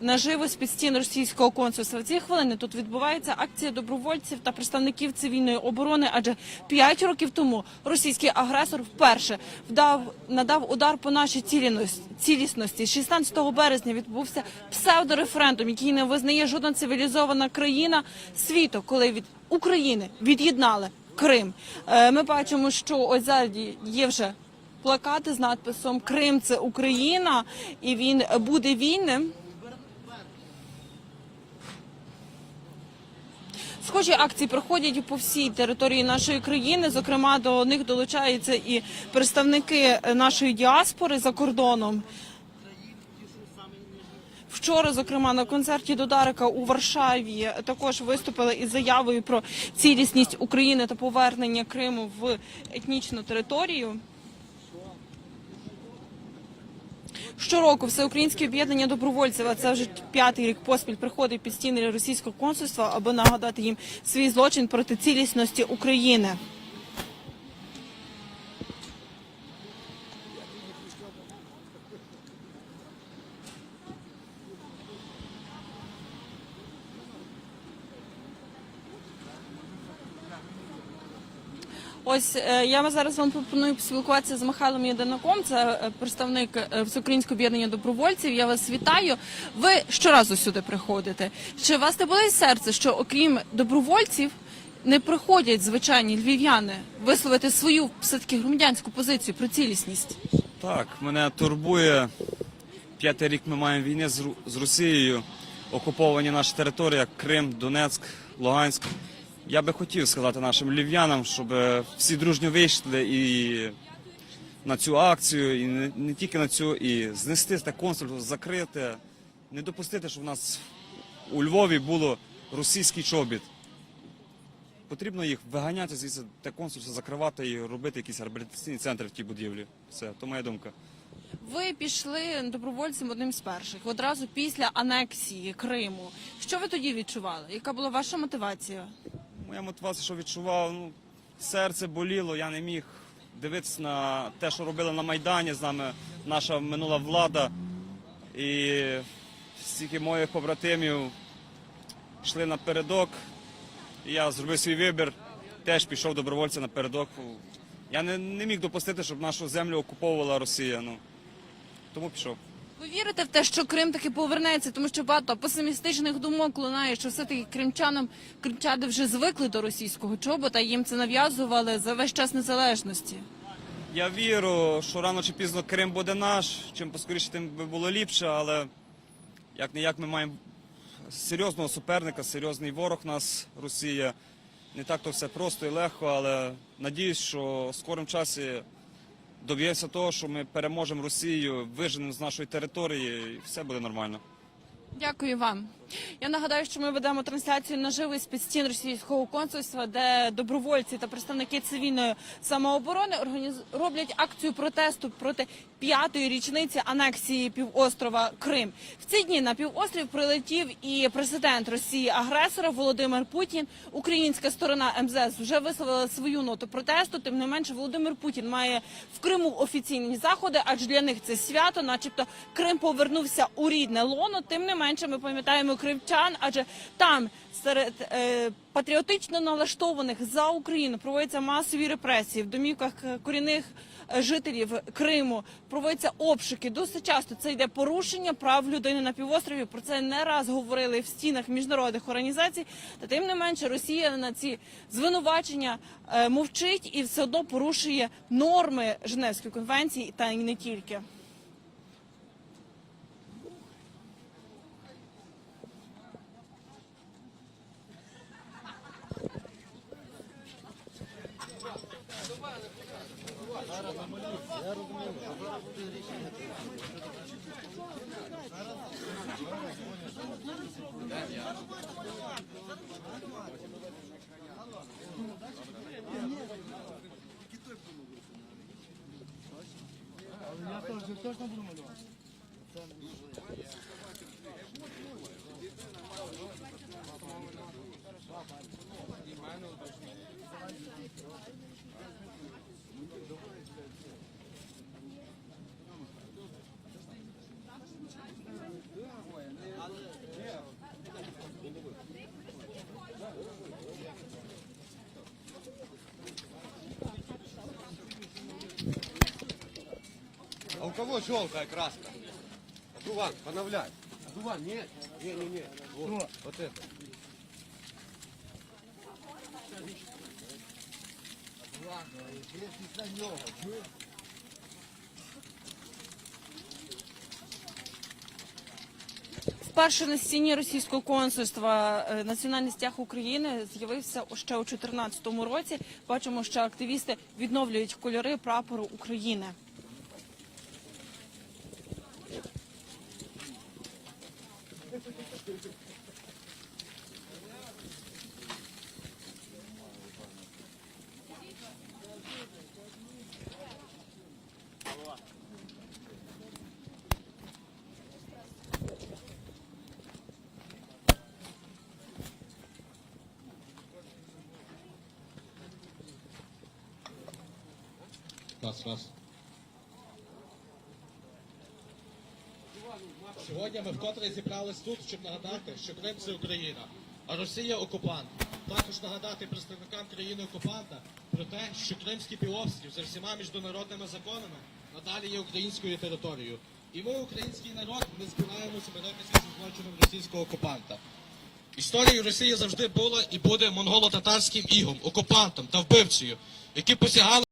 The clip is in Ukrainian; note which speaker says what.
Speaker 1: Наживо з під стін російського консульства. В ці хвилини тут відбувається акція добровольців та представників цивільної оборони. Адже п'ять років тому російський агресор вперше вдав надав удар по нашій цілісності. цілісності. 16 березня відбувся псевдореферендум, який не визнає жодна цивілізована країна світу, коли від України від'єднали Крим. Е, Ми бачимо, що ось ззаді є вже плакати з надписом Крим це Україна, і він буде вільним. Схожі акції проходять по всій території нашої країни. Зокрема, до них долучаються і представники нашої діаспори за кордоном. Вчора, зокрема, на концерті Додарика у Варшаві також виступили із заявою про цілісність України та повернення Криму в етнічну територію. Щороку всеукраїнське об'єднання добровольців, а це вже п'ятий рік поспіль, приходить під стіни російського консульства, аби нагадати їм свій злочин проти цілісності України. Ось е, я зараз вам пропоную поспілкуватися з Михайлом Єдинаком. Це е, представник е, Всеукраїнського об'єднання добровольців. Я вас вітаю. Ви щоразу сюди приходите. Чи у вас не болить серце, що окрім добровольців не приходять звичайні львів'яни висловити свою все таки громадянську позицію про цілісність?
Speaker 2: Так, мене турбує. П'ятий рік ми маємо війни з, Росією. Окуповані наші території, як Крим, Донецьк, Луганськ. Я би хотів сказати нашим львів'янам, щоб е, всі дружньо вийшли і на цю акцію, і не, не тільки на цю, і знести те консульство, закрити, не допустити, щоб в нас у Львові було російський чобіт. Потрібно їх виганяти звідси те консульство, закривати і робити якісь реабілітаційні центри в тій будівлі. Все, то моя думка.
Speaker 1: Ви пішли добровольцем одним з перших, одразу після анексії Криму. Що ви тоді відчували? Яка була ваша мотивація?
Speaker 2: Моя мотивація, що відчував, ну, серце боліло, я не міг дивитися на те, що робили на Майдані з нами наша минула влада. І стільки моїх побратимів йшли напередок. І я зробив свій вибір, теж пішов добровольцем напередок. Я не, не міг допустити, щоб нашу землю окуповувала Росія. Ну, тому пішов.
Speaker 1: Ви вірите в те, що Крим таки повернеться, тому що багато песимістичних думок лунає, що все-таки кримчанам кримчани вже звикли до російського чобота, їм це нав'язували за весь час незалежності.
Speaker 2: Я вірю, що рано чи пізно Крим буде наш. Чим поскоріше, тим би було ліпше, але як не як ми маємо серйозного суперника, серйозний ворог нас, Росія. Не так то все просто і легко, але надіюсь, що в скорому часі доб'ється того, що ми переможемо Росію, виженемо з нашої території, і все буде нормально.
Speaker 1: Дякую вам. Я нагадаю, що ми ведемо трансляцію наживо з під стін російського консульства, де добровольці та представники цивільної самооборони організ... роблять акцію протесту проти п'ятої річниці анексії півострова Крим. В ці дні на півострів прилетів і президент Росії агресора Володимир Путін. Українська сторона МЗС вже висловила свою ноту протесту. Тим не менше, Володимир Путін має в Криму офіційні заходи, адже для них це свято, начебто Крим повернувся у рідне лоно. Тим не менше, ми пам'ятаємо кримчан, адже там серед е, патріотично налаштованих за Україну проводяться масові репресії в домівках корінних е, жителів Криму. Проводяться обшуки. Досить часто це йде порушення прав людини на півострові. Про це не раз говорили в стінах міжнародних організацій. Та тим не менше, Росія на ці звинувачення е, мовчить і все одно порушує норми Женевської конвенції та й не тільки. Я теж точно буду малювати.
Speaker 3: Кого желтая краска? Дуван, поновляй. Дуван, нет, не, не, не. Вот, вот это.
Speaker 1: Вперше на стіні російського консульства е, національний стяг України з'явився ще у 2014 році. Бачимо, що активісти відновлюють кольори прапору України.
Speaker 4: Раз, раз. Сьогодні ми вкотре зібрались тут, щоб нагадати, що Крим це Україна, а Росія окупант. Також нагадати представникам країни окупанта про те, що Кримський півострів за всіма міжнародними законами надалі є українською територією. І ми, український народ, не збираємося боротися зі злочином російського окупанта. Історією Росії завжди була і буде монголо-татарським ігом, окупантом та вбивцею, які посягали.